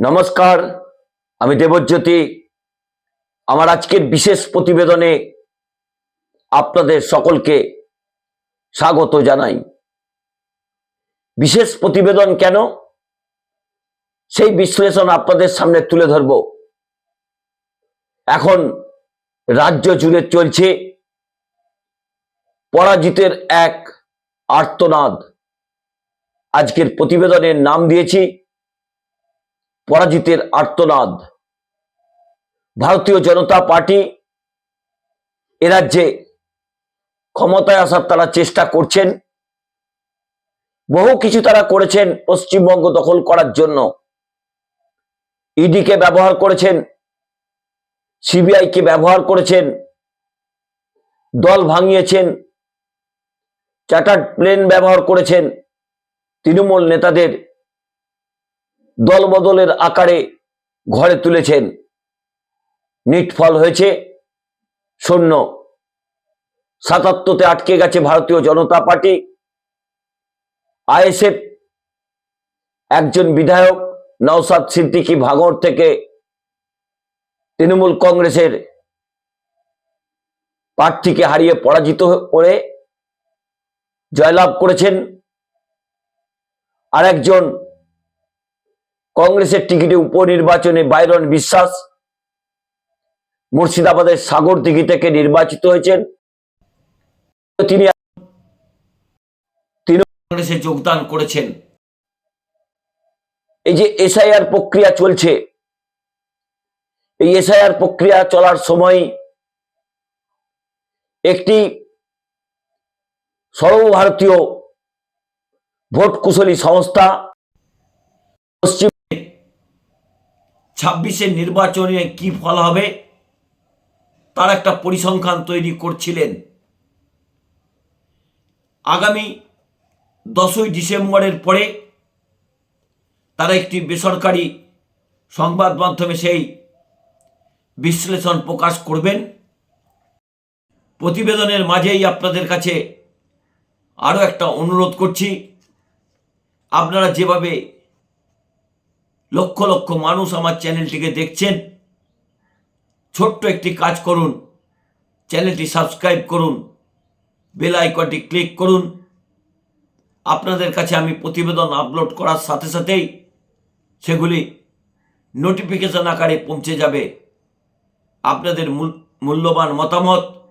নমস্কার, আমি দেবজ্যোতি। আমার আজকের বিশেষ প্রতিবেদনে আপনাদের সকলকে স্বাগত জানাই। বিশেষ প্রতিবেদন কেন? সেই বিশ্লেষণ আপনাদের সামনে তুলে ধরব। এখন রাজ্য জুড়ে চলছে পরাজিতের এক আর্তনাদ। আজকের প্রতিবেদনের নাম দিয়েছি পরাজিতের আর্তনাদ। ভারতীয় জনতা পার্টি এ রাজ্যে ক্ষমতায় আসার তারা চেষ্টা করছেন। বহু কিছু তারা করেছেন পশ্চিমবঙ্গ দখল করার জন্য। ইডিকে ব্যবহার করেছেন সিবিআইকে ব্যবহার করেছেন, দল ভাঙিয়েছেন, চার্টার্ড প্লেন ব্যবহার করেছেন, তৃণমূল নেতাদের দলবদলের আকারে ঘরে তুলেছেন। নিটফল হয়েছে। শূন্য। সাতাত্তরতে আটকে গেছে ভারতীয় জনতা পার্টি। আইএসএফ একজন বিধায়ক নওসাদ সিদ্দিকী ভাঙড় থেকে তৃণমূল কংগ্রেসের প্রার্থীকে হারিয়ে পরাজিত করে জয়লাভ করেছেন আর একজন কংগ্রেসের টিকিটে উপনির্বাচনে বাইরন বিশ্বাস মুর্শিদাবাদের সাগর দিঘি থেকে নির্বাচিত হয়েছেন। তিনি কংগ্রেসে যোগদান করেছেন। এই যে এসআইআর প্রক্রিয়া চলছে, এই এসআইআর প্রক্রিয়া চলার সময় একটি সর্বভারতীয় ভোট কুশলী সংস্থা পশ্চিম ছাব্বিশের নির্বাচনে কি ফল হবে? তার একটা পরিসংখ্যান তৈরি করছিলেন। আগামী দশই ডিসেম্বরের পরে তারা একটি বেসরকারি সংবাদ মাধ্যমে সেই বিশ্লেষণ প্রকাশ করবেন। প্রতিবেদনের মাঝেই আপনাদের কাছে আরও একটা অনুরোধ করছি। আপনারা যেভাবে লক্ষ লক্ষ মানুষ আমার চ্যানেলটিকে দেখছেন। ছোট্ট একটি কাজ করুন। চ্যানেলটি সাবস্ক্রাইব করুন। বেল আইকনটি ক্লিক করুন। আপনাদের কাছে আমি প্রতিবেদন আপলোড করার সাথে সাথেই সেগুলি নোটিফিকেশন আকারে পৌঁছে যাবে। আপনাদের মূল- মূল্যবান মতামত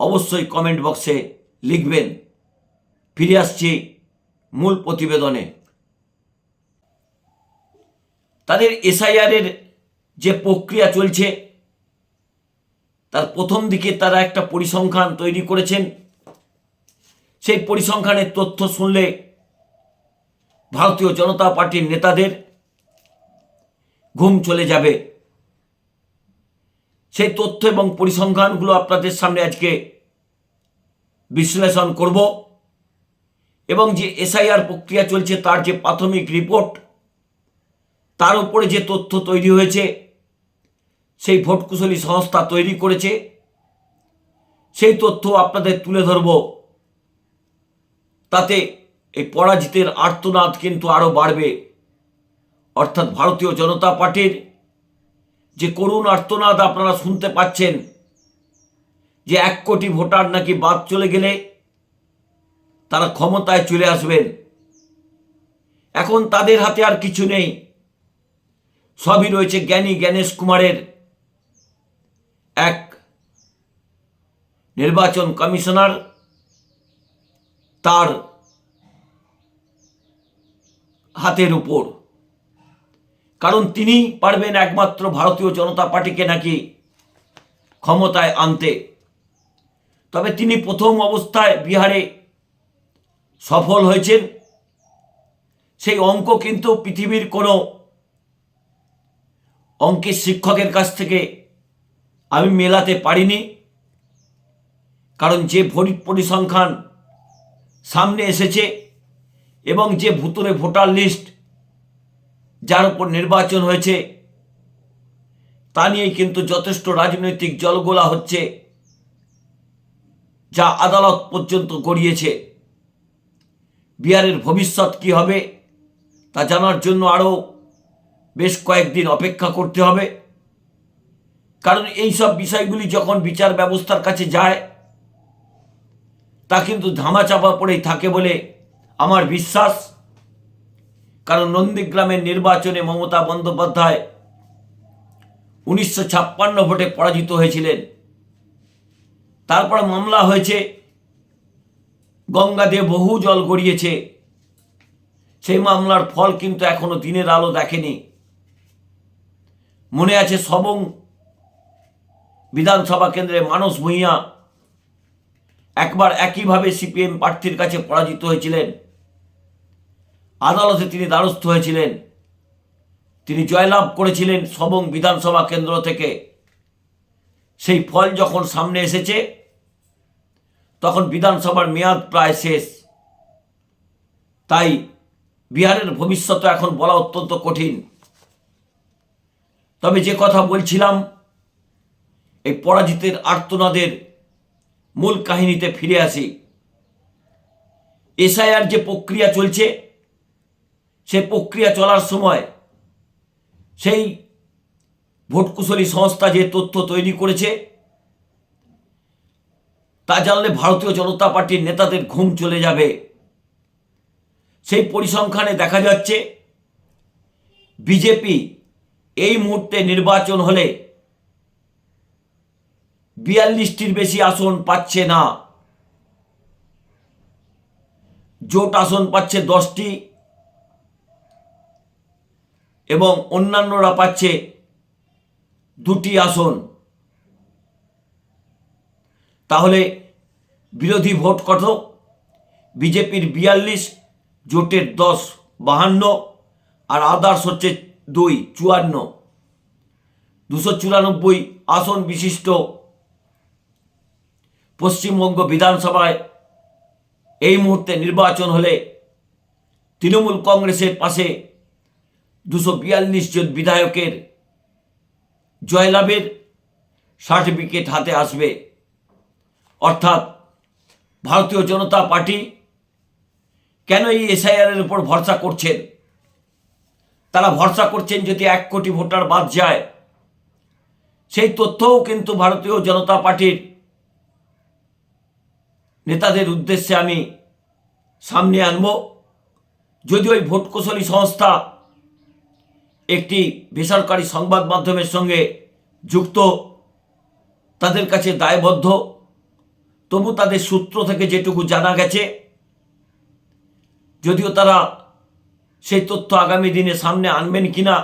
অবশ্যই কমেন্ট বক্সে লিখবেন। ফিরে আসছি মূল প্রতিবেদনে। তাদের এসআইআরের যে প্রক্রিয়া চলছে, তার প্রথম দিকে তারা একটা পরিসংখ্যান তৈরি করেছেন। সেই পরিসংখ্যানের তথ্য শুনলে ভারতীয় জনতা পার্টির নেতাদের ঘুম চলে যাবে। সেই তথ্য এবং পরিসংখ্যানগুলো আপনাদের সামনে আজকে বিশ্লেষণ করব এবং যে এসআইআর প্রক্রিয়া চলছে, তার যে প্রাথমিক রিপোর্ট তার উপরে যে তথ্য তৈরি হয়েছে, সেই ভোট কুশলী সংস্থা তৈরি করেছে, সেই তথ্য আপনাদের তুলে ধরব। তাতে এই পরাজিতের আর্তনাদ কিন্তু আরও বাড়বে। অর্থাৎ ভারতীয় জনতা পার্টির যে করুণ আর্তনাদ আপনারা শুনতে পাচ্ছেন, যে এক কোটি ভোটার নাকি বাদ চলে গেলে তারা ক্ষমতায় চলে আসবেন। এখন তাদের হাতে আর কিছু নেই। সবই রয়েছে জ্ঞানী জ্ঞানেশ কুমারের এক নির্বাচন কমিশনার। তার হাতের উপর। কারণ তিনি পারবেন একমাত্র ভারতীয় জনতা পার্টিকে নাকি ক্ষমতায় আনতে। তবে তিনি প্রথম অবস্থায় বিহারে সফল হয়েছেন। সেই অঙ্ক কিন্তু পৃথিবীর কোনো অঙ্কের শিক্ষকের কাছ থেকে আমি মেলাতে পারিনি, কারণ যে ভোট পরিসংখ্যান সামনে এসেছে এবং যে ভুতুরে ভোটার লিস্ট যার উপর নির্বাচন হয়েছে, তা নিয়ে কিন্তু যথেষ্ট রাজনৈতিক জলগোলা হচ্ছে যা আদালত পর্যন্ত গড়িয়েছে। বিহারের ভবিষ্যৎ কি হবে তা জানার জন্য আরও বেশ কয়েকদিন অপেক্ষা করতে হবে। কারণ এই সব বিষয়গুলি যখন বিচার ব্যবস্থার কাছে যায়, তা কিন্তু ধামাচাপা পড়েই থাকে বলে আমার বিশ্বাস। কারণ নন্দীগ্রামের নির্বাচনে মমতা বন্দ্যোপাধ্যায় উনিশশো ছাপ্পান্ন ভোটে পরাজিত হয়েছিলেন। তারপর মামলা হয়েছে গঙ্গা দিয়ে বহু জল গড়িয়েছে। সেই মামলার ফল কিন্তু এখনও দিনের আলো দেখেনি। মনে আছে সবং বিধানসভা কেন্দ্রে মানস ভূঁইয়া একবার একইভাবে সিপিএম প্রার্থীর কাছে পরাজিত হয়েছিলেন। আদালতে তিনি দ্বারস্থ হয়েছিলেন। তিনি জয়লাভ করেছিলেন সবং বিধানসভা কেন্দ্র থেকে। সেই ফল যখন সামনে এসেছে, তখন বিধানসভার মেয়াদ প্রায় শেষ। তাই বিহারের ভবিষ্যৎ এখন বলা অত্যন্ত কঠিন। তবে যে কথা বলছিলাম, এই পরাজিতের আর্তনাদের মূল কাহিনীতে ফিরে আসি। এসআইআর যে প্রক্রিয়া চলছে, সে প্রক্রিয়া চলার সময় সেই ভোটকুশলী সংস্থা যে তথ্য তৈরি করেছে, তা জানলে ভারতীয় জনতা পার্টির নেতাদের ঘুম চলে যাবে। সেই পরিসংখ্যানে দেখা যাচ্ছে, বিজেপি এই মুহূর্তে নির্বাচন হলে বিয়াল্লিশটির বেশি আসন পাচ্ছে না। জোট আসন পাচ্ছে দশটি এবং অন্যান্যরা পাচ্ছে দুটি আসন। তাহলে বিরোধী ভোট কত? বিজেপির বিয়াল্লিশ, জোটের দশ, বাহান্ন, আর আদার্স হচ্ছে দুই, চুয়ান্ন। দুশো চুরানব্বই আসন বিশিষ্ট পশ্চিমবঙ্গ বিধানসভায় এই মুহূর্তে নির্বাচন হলে তৃণমূল কংগ্রেসের পাশে দুশো বিয়াল্লিশ জন বিধায়কের জয়লাভের সার্টিফিকেট হাতে আসবে। অর্থাৎ ভারতীয় জনতা পার্টি কেন এই এসআইআরের উপর ভরসা করছেন? তারা ভরসা করছেন যদি এক কোটি ভোটার বাদ যায়। সেই তথ্যও কিন্তু ভারতীয় জনতা পার্টির নেতাদের উদ্দেশ্যে আমি সামনে আনব। যদি ওই ভোট কৌশলী সংস্থা একটি বেসরকারি সংবাদ মাধ্যমের সঙ্গে যুক্ত, তাদের কাছে দায়বদ্ধ, তবু তাদের সূত্র থেকে যেটুকু জানা গেছে, যদিও তারা সেই তথ্য আগামী দিনে সামনে আনবেন কিনা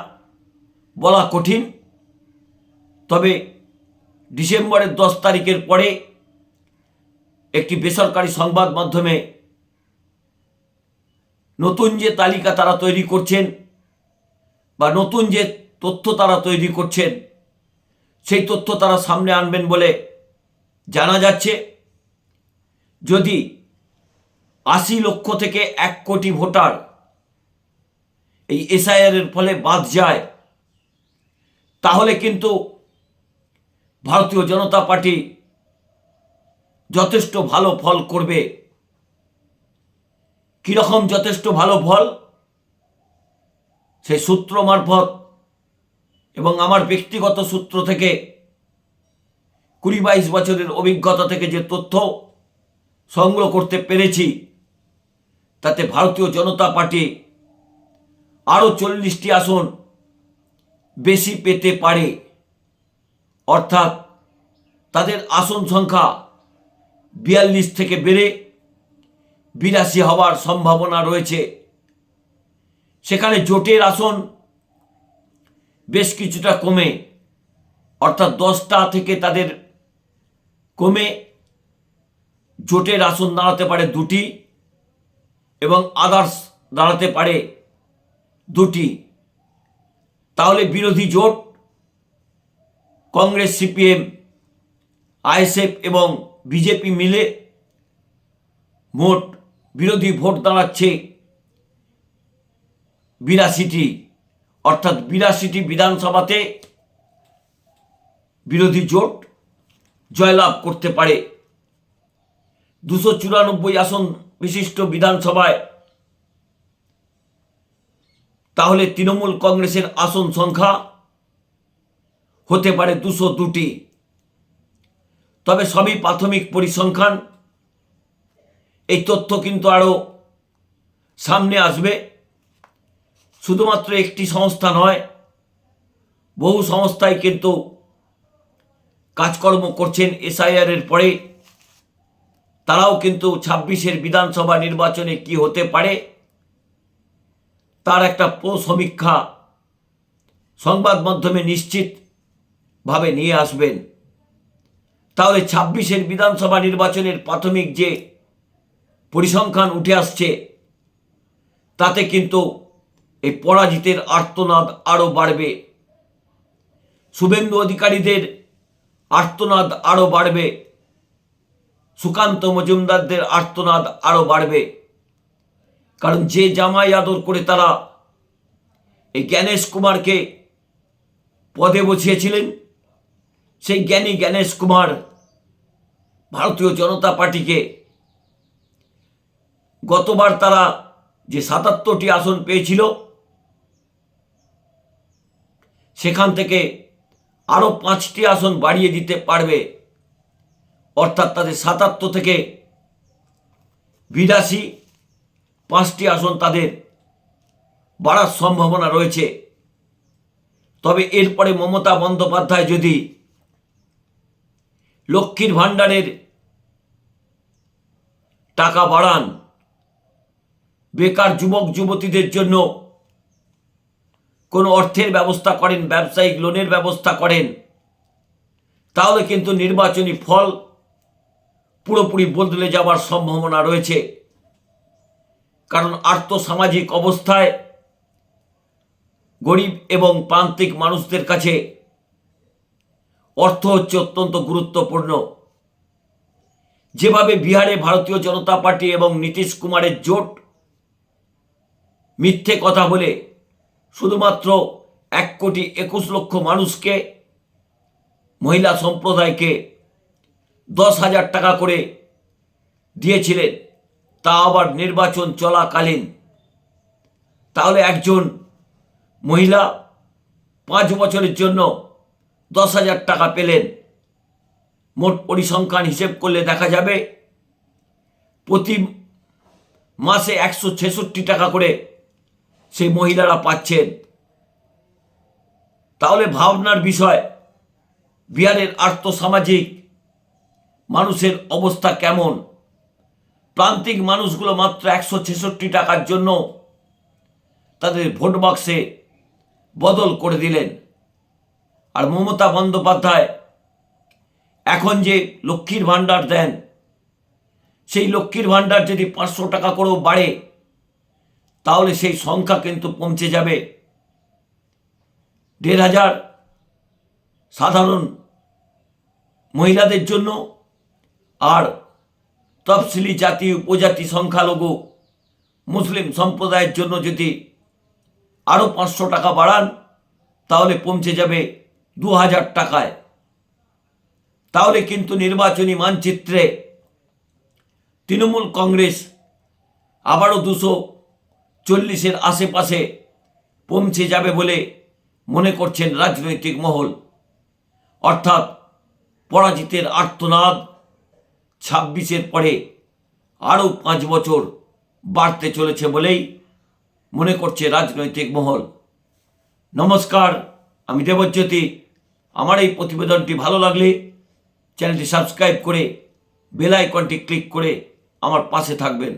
বলা কঠিন। তবে ডিসেম্বরের দশ তারিখের পরে একটি বেসরকারি সংবাদ মাধ্যমে নতুন যে তালিকা তারা তৈরি করছেন বা নতুন যে তথ্য তারা তৈরি করছেন, সেই তথ্য তারা সামনে আনবেন বলে জানা যাচ্ছে। যদি আশি লক্ষ থেকে এক কোটি ভোটার এই এসআইআরের ফলে বাদ যায়। তাহলে কিন্তু ভারতীয় জনতা পার্টি যথেষ্ট ভালো ফল করবে। কীরকম যথেষ্ট ভালো ফল? সেই সূত্র মারফত এবং আমার ব্যক্তিগত সূত্র থেকে কুড়ি বাইশ বছরের অভিজ্ঞতা থেকে যে তথ্য সংগ্রহ করতে পেরেছি, তাতে ভারতীয় জনতা পার্টি আরও চল্লিশটি আসন বেশি পেতে পারে। অর্থাৎ তাদের আসন সংখ্যা বিয়াল্লিশ থেকে বেড়ে বিরাশি হওয়ার সম্ভাবনা রয়েছে। সেখানে জোটের আসন বেশ কিছুটা কমে, অর্থাৎ দশটা থেকে তাদের কমে জোটের আসন দাঁড়াতে পারে দুটি এবং আদার্স দাঁড়াতে পারে দুটি। তাহলে বিরোধী জোট, কংগ্রেস, সিপিএম, আইএসএফ এবং বিজেপি মিলে মোট বিরোধী ভোট দাঁড়াচ্ছে বিরাশিটি। অর্থাৎ বিরাশিটি বিধানসভাতে বিরোধী জোট জয়লাভ করতে পারে। দুশো চুরানব্বই আসন বিশিষ্ট বিধানসভায় তাহলে তৃণমূল কংগ্রেসের আসন সংখ্যা হতে পারে দুশো দুটি। তবে সবই প্রাথমিক পরিসংখ্যান। এই তথ্য কিন্তু আরও সামনে আসবে। শুধুমাত্র একটি সংস্থা নয়, বহু সংস্থায় কিন্তু কাজকর্ম করছেন এসআইআর এর পরে। তারাও কিন্তু ছাব্বিশের বিধানসভা নির্বাচনে কি হতে পারে তার একটা প্রসমীক্ষা সংবাদ মাধ্যমে নিশ্চিতভাবে নিয়ে আসবেন। তাহলে ছাব্বিশের বিধানসভা নির্বাচনের প্রাথমিক যে পরিসংখ্যান উঠে আসছে, তাতে কিন্তু এই পরাজিতের আর্তনাদ আরও বাড়বে। শুভেন্দু অধিকারীদের আর্তনাদ আরও বাড়বে। সুকান্ত মজুমদারদের আর্তনাদ আরও বাড়বে। কারণ যে জামাই আদর করে তারা এই জ্ঞানেশ কুমারকে পদে বসিয়েছিলেন, সেই জ্ঞানী জ্ঞানেশ কুমার ভারতীয় জনতা পার্টিকে গতবার তারা যে সাতাত্তরটি আসন পেয়েছিল, সেখান থেকে আরও পাঁচটি আসন বাড়িয়ে দিতে পারবে। অর্থাৎ তাদের সাতাত্তর থেকে বিরাশি পাঁচটি আসন তাদের বাড়ার সম্ভাবনা রয়েছে। তবে এরপরে মমতা বন্দ্যোপাধ্যায় যদি লক্ষ্মীর ভাণ্ডারের টাকা বাড়ান, বেকার যুবক যুবতীদের জন্য কোনো অর্থের ব্যবস্থা করেন, ব্যবসায়িক লোনের ব্যবস্থা করেন, তাহলে কিন্তু নির্বাচনী ফল পুরোপুরি বদলে যাওয়ার সম্ভাবনা রয়েছে। কারণ আর্থসামাজিক অবস্থায় গরিব এবং প্রান্তিক মানুষদের কাছে অর্থ হচ্ছে অত্যন্ত গুরুত্বপূর্ণ। যেভাবে বিহারে ভারতীয় জনতা পার্টি এবং নীতিশ কুমারের জোট মিথ্যে কথা বলে শুধুমাত্র এক কোটি একুশ লক্ষ মানুষকে, মহিলা সম্প্রদায়কে দশ হাজার টাকা করে দিয়েছিলেন তা আবার নির্বাচন চলাকালীন। তাহলে একজন মহিলা পাঁচ বছরের জন্য দশ হাজার টাকা পেলেন। মোট পরিসংখ্যান হিসেব করলে দেখা যাবে প্রতি মাসে একশো ছেষট্টি টাকা করে সেই মহিলারা পাচ্ছেন। তাহলে ভাবনার বিষয়, বিহারের আর্থসামাজিক মানুষের অবস্থা কেমন? প্রান্তিক মানুষগুলো মাত্র একশো ছেষট্টি টাকার জন্য তাদের ভোট বাক্সে বদল করে দিলেন। আর মমতা বন্দ্যোপাধ্যায় এখন যে লক্ষ্মীর ভাণ্ডার দেন, সেই লক্ষ্মীর ভাণ্ডার যদি পাঁচশো টাকা করেও বাড়ে, তাহলে সেই সংখ্যা কিন্তু পৌঁছে যাবে। দেড় হাজার সাধারণ মহিলাদের জন্য আর তফসিলি জাতি, উপজাতি, সংখ্যালঘু, মুসলিম সম্প্রদায়ের জন্য যদি আরও পাঁচশো টাকা বাড়ান, তাহলে পৌঁছে যাবে দু হাজার টাকায়। তাহলে কিন্তু নির্বাচনী মানচিত্রে তৃণমূল কংগ্রেস আবারও দুশো চল্লিশের আশেপাশে পৌঁছে যাবে বলে মনে করছেন রাজনৈতিক মহল। অর্থাৎ পরাজিতের আর্তনাদ ছাব্বিশের পরে আরও পাঁচ বছর বাড়তে চলেছে বলেই মনে করছে রাজনৈতিক মহল। নমস্কার, আমি দেবজ্যোতি। আমার এই প্রতিবেদনটি ভালো লাগলে চ্যানেলটি সাবস্ক্রাইব করে বেল আইকনটি ক্লিক করে আমার পাশে থাকবেন।